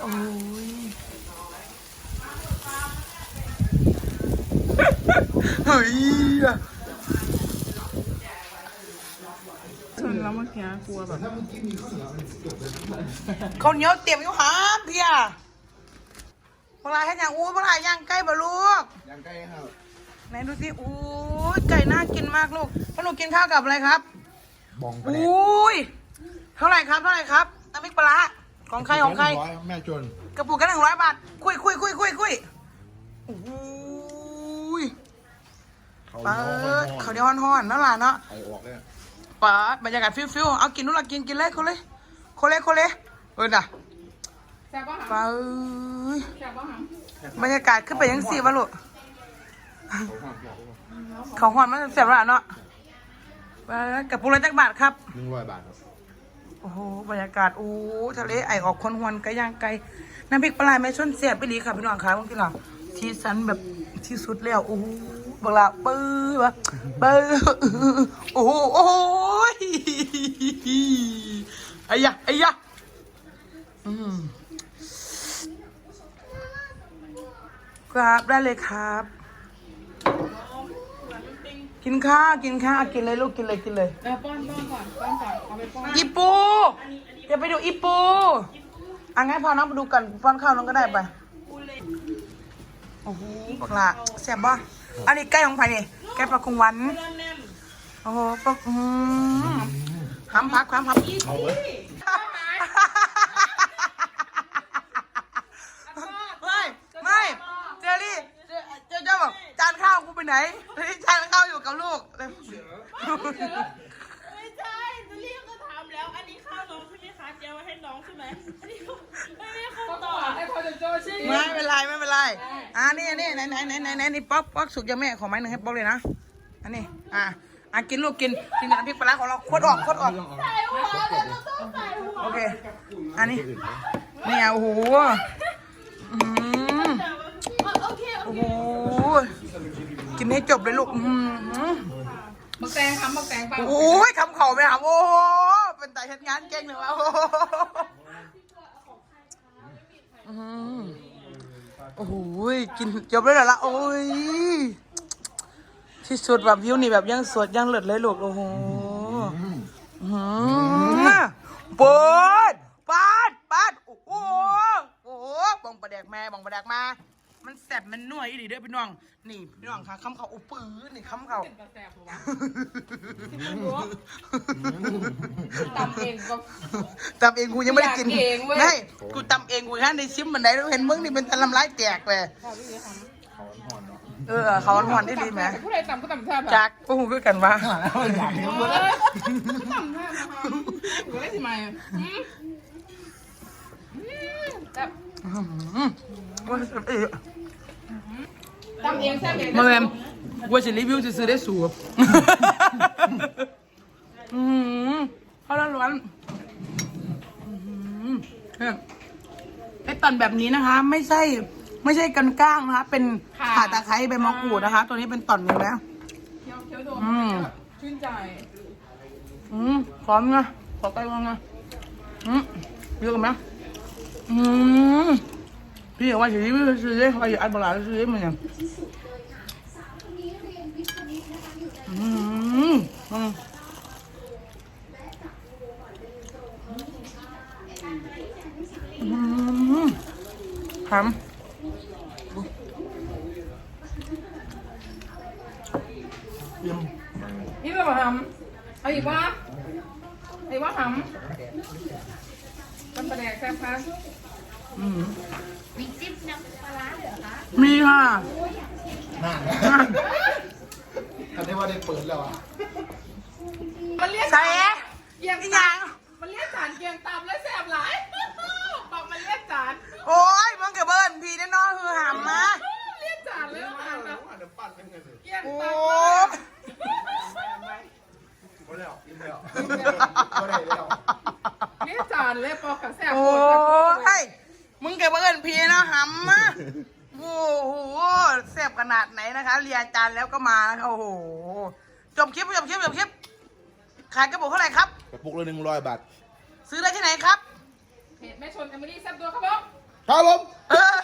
โอ้ยเฮ้ยชนแล้วเมื่อกี้กลัวแบบเขาเหนียวเตรียมอยู่หามเพียเวลาให้ยังอู้เวลาย่างใกล้บ่ลูกยังใกล้ครับไหนดูสิอู้ไก่น่ากินมากลูกพ่อหนูกินข้าวกับอะไรครับบองอุ้ยเท่าไหร่ครับเท่าไหร่ครับน้ำพริกปลา ของใครของใครร้อยแม่จนกระปุกกันหนึ่งร้อยบาท คุยคุยคุยคุยคุยโอ้โหยเขาเปิน้องดเขาวเดียวห่อนๆนั่นแหละเนาะไอออกเลยเปิดบรรยากาศฟิวๆเอากินนู่นละกินกินเลยคนเลยคนเลยคนเลยเออน่ะแซ่บป่ะหเปิดแซ่บป่ะหบรรยากาศขึ้นไปยังสี่วะลูก เขาห้ามบอกว่าเขาห่อนมันเสียบละเนาะเปิดกระปุกละจักบาทครับหนึ่งร้อยบาทครับโอ้โหบรรยากาศโอ้ทะเลไอออกคนหวนไก่ย่างไก่น้ำพริกปลาไหลแม่ชนเสียบไปหลีค่ะพี่น้องค่ะบางทีเราที่สันแบบที่สุดแล้วโอ้โหบักละปื้อวะปื้อโอ้โหโอ้โหไอ้ยะไอ้ยะอืมครับได้เลยครับ กินข้าวกินข้าวกินเลยลูกกินเลยกินเลย เออป้อนป้อนก่อนป้อนก่อนเอาไปป้อนอีปู อย่าไปดูอีปูอะงั้นพอน้องไปดูกันป้อนข้าวน้องก็ได้ไปโอ้โหบักละแซ่บบ่อันนี้ไก่ของไผ่นี่ไก่ปลาคงหวัน โอ้โหปลาอืมห้ำพักห้ำพักเอาเว้ยไม่ไม่เจอรี่เจเจเจ้าบอกจานข้าวกูไปไหนนี่จานข้าวอยู่กับลูก ไม่ใช่จะเรียกก็ถามแล้ว อันนี้ข้าวน้ องใช่ไหมคะเจียวไว้ให้น้องใช่ไหมอันนี้ไม่ไม่เขาก็ตต้อองบให้พอจะโจชิไม่เป็นไรไม่เป็นไรอ่านี่นี่ไหนไหนไหนไหนไหนนี่ป๊อกป๊อกสุกยังแม่ขอไม้หนึ่งให้ป๊อกเลยนะ อันนี้ อะอะกินลูกกินกินกับน้ำพริกปลาร้าของเราโคตรออกโคตรออก ใส่หัวเลยต้องใส่หัวโอเค อันนี้นี่อะโอ้โหอืมโอเคโอ้โหกินให้จบเลยลูกอืมบักแตงทำบักแตงเปล่าโอ้ยคำเข่าไปหาโอ้ โหเป็นแต่เฮ็ดงานเก่งเลยวะโอ้โหอืมโอ้โหกินจบเลยเหรอละโอ้ยที่สุดแบบวิวนี่แบบยังสดยังเลิศเลยลูกโอ้โหอื้อหือเปิดปาดปาดโอ้โหโอ้โหบังประแดกแม่บังประแดกมา มันแสบมันนัวอีหลีเด้อพี่น้อง นี่พี่น้องค่ะคำเขาอุปื้อนี่คำเขาเป็นกระแสบวะตำเองก็ ตำเองกูยังไม่ได้กินอยากเองเว้ย ไม่กูตำเองกูแค่ในซิมมันได้เห็นมึงนี่เป็นตะลำลายแตกเลยค่ะพี่เลยทเขาห่อนเนาะเออเขาหอนำได้ดีไหมผู้ใดตำก็ตำแซ่บจักพวกมึงคือกันวะอยากเห็นเอหมดอแล้วตำแซ่บนะคะหรือได้สิไหมอืมแซ่บ อื้อหือว่าเออ ตำเองแซ่บเองมาแมมว่าจะรีวิวจะซื้อได้สูบอืมเขาละล้วนอื้อหือเนี่ยไอ้ตอนแบบนี้นะคะ ไม่ใช่ ไม่ใช่กันก้างนะคะ เป็นข่าตะไคร้ใบมะกรูดนะคะ ตัวนี้เป็นตอนนี้แล้วเคี้ยวเคี้ยวโดนอืมชื่นใจ อืมพร้อมนะขอใกล้ก่อนนะอืมเยอะกันไหมอืมพี่ว่าจะรีวิวซื้อได้ใครอัดบลาซื้อได้มั้ยเนี่ย อืมอืมอืมทำนี่แบบทำเอาอีกว่าเอาอีกว่าทำตำปลาแดกแซ่บค่ะอืมมีจิ๊บน้ำปลาร้าเหรอคะ มีค่ะน่า อันนี้ว่าได้เปิดแล้วอะมันเรียกใส่เกียงอีหตัยับงมันเรียกจานเกียงตับแล้วแซ่บหลาย บอกมันเรียกจานโอ้ยมึงกับเบิ้ลพี่แน่นอนคือหำมาเรียกจานเลยว่าอ่านแบบเดี๋ยวปั่นเป็นไงสิเกียงโอ้ตับไม่แล้วกินแล้วไม่ได้แล้วเรียกจานเลยปอกกับแซ่บโอ้ยมึงกับเบิ้ลพี่แนะหำมา โอ้โหแซ่บขนาดไหนนะคะ เรียนจานแล้วก็มานะคะโอ้โห จบคลิปจบคลิปจบคลิป ขายกระปุกเท่าไหร่ครับ กระปุกละหนึ่งร้อยบาท ซื้อได้ที่ไหนครับ เพจแม่ชนแอมเบอรี่แซ่บตัวครับผมอครับผม เออ